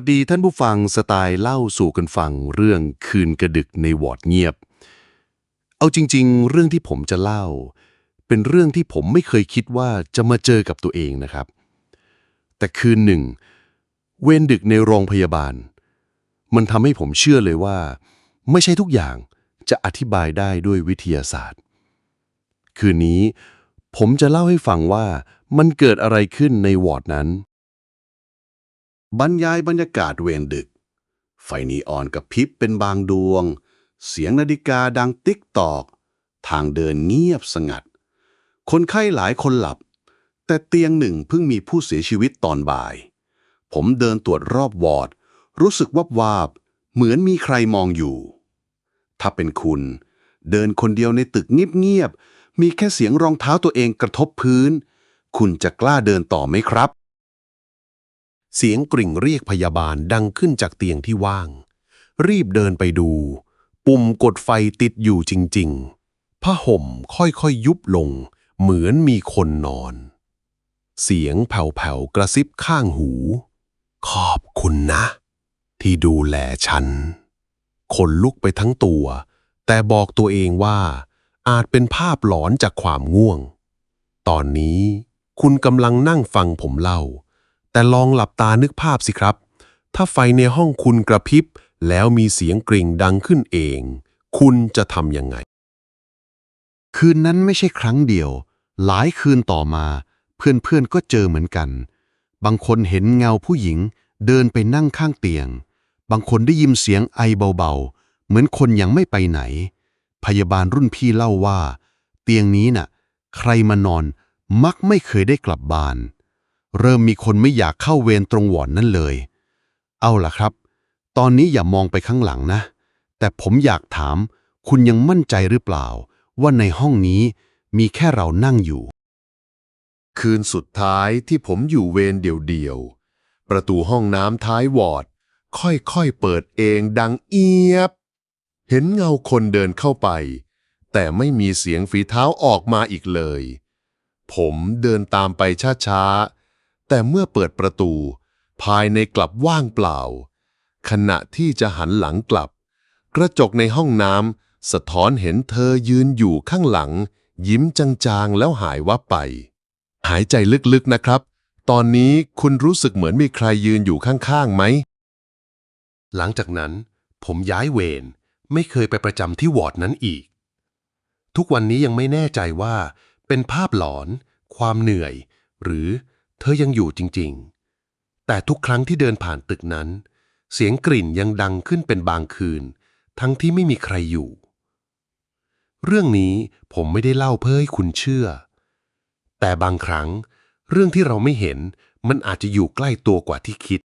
วัสดีท่านผู้ฟังสไตล์เล่าสู่กันฟังเรื่องคืนกระดึกในวอร์ดเงียบ เอาจริง ๆ เรื่องที่ผมจะเล่า เป็นเรื่องที่ผมไม่เคยคิดว่าจะมาเจอกับตัวเองนะครับ แต่คืนหนึ่ง เวรดึกในโรงพยาบาล มันทำให้ผมเชื่อเลยว่า ไม่ใช่ทุกอย่างจะอธิบายได้ด้วยวิทยาศาสตร์ คืนนี้ผมจะเล่าให้ฟังว่ามันเกิดอะไรขึ้นในวอร์ดนั้น บรรยายบรรยากาศเวรดึก ไฟนีออนกับพริบเป็นบางดวง เสียงนาฬิกาดังติ๊กตอก ทางเดินเงียบสงัด คนไข้หลายคนหลับ แต่เตียงหนึ่งเพิ่งมีผู้เสียชีวิตตอนบ่าย ผมเดินตรวจรอบวอร์ด รู้สึกวับวาบ เหมือนมีใครมองอยู่ ถ้าเป็นคุณ เดินคนเดียวในตึกเงียบๆมีแค่เสียงรองเท้าตัวเองกระทบพื้น คุณจะกล้าเดินต่อไหมครับ เสียงกริ่งเรียกพยาบาลดังขึ้นจากเตียงที่ว่าง รีบเดินไปดู ปุ่มกดไฟติดอยู่จริง ๆ ผ้าห่มค่อยๆยุบลง เหมือนมีคนนอน เสียงแผ่วๆ กระซิบข้างหู ขอบคุณนะ ที่ดูแลฉัน คนลุกไปทั้งตัว แต่บอกตัวเองว่า อาจเป็นภาพหลอนจากความง่วง ตอนนี้คุณกำลังนั่งฟังผมเล่า แต่ลองหลับตานึกภาพสิครับ ถ้าไฟในห้องคุณกระพริบ แล้วมีเสียงกริ่งดังขึ้นเอง คุณจะทำยังไง คืนนั้นไม่ใช่ครั้งเดียว หลายคืนต่อมา เพื่อนๆก็เจอเหมือนกัน บางคนเห็นเงาผู้หญิง เดินไปนั่งข้างเตียง บางคนได้ยินเสียงไอเบาๆ เหมือนคนยังไม่ไปไหน พยาบาลรุ่นพี่เล่าว่า เตียงนี้น่ะ ใครมานอนมักไม่เคยได้กลับบ้าน เริ่มมีคนไม่อยากเข้าเวรตรงวอร์ดนั่นเลย เอาล่ะครับ ตอนนี้อย่ามองไปข้างหลังนะ แต่ผมอยากถาม คุณยังมั่นใจหรือเปล่า ว่าในห้องนี้มีแค่เรานั่งอยู่ คืนสุดท้ายที่ผมอยู่เวรเดี่ยวๆ ประตูห้องน้ำท้ายวอร์ดค่อยๆเปิดเองดังเอียบ เห็นเงาคนเดินเข้าไป แต่ไม่มีเสียงฝีเท้าออกมาอีกเลย ผมเดินตามไปช้าๆ แต่เมื่อเปิดประตู ภายในกลับว่างเปล่า ขณะที่จะหันหลังกลับ กระจกในห้องน้ำสะท้อนเห็นเธอยืนอยู่ข้างหลัง ยิ้มจางๆแล้วหายวับไป หายใจลึกๆนะครับ ตอนนี้คุณรู้สึกเหมือนมีใครยืนอยู่ข้างๆไหม หลังจากนั้น ผมย้ายเวรไม่เคยไปประจำที่วอร์ดนั้นอีก ทุกวันนี้ยังไม่แน่ใจว่า เป็นภาพหลอน ความเหนื่อย หรือ เธอยังอยู่จริงๆ แต่ทุกครั้งที่เดินผ่านตึกนั้น เสียงกลิ่นยังดังขึ้นเป็นบางคืน ทั้งที่ไม่มีใครอยู่ เรื่องนี้ผมไม่ได้เล่าเพื่อให้คุณเชื่อ แต่บางครั้ง เรื่องที่เราไม่เห็นมันอาจจะอยู่ใกล้ตัวกว่าที่คิด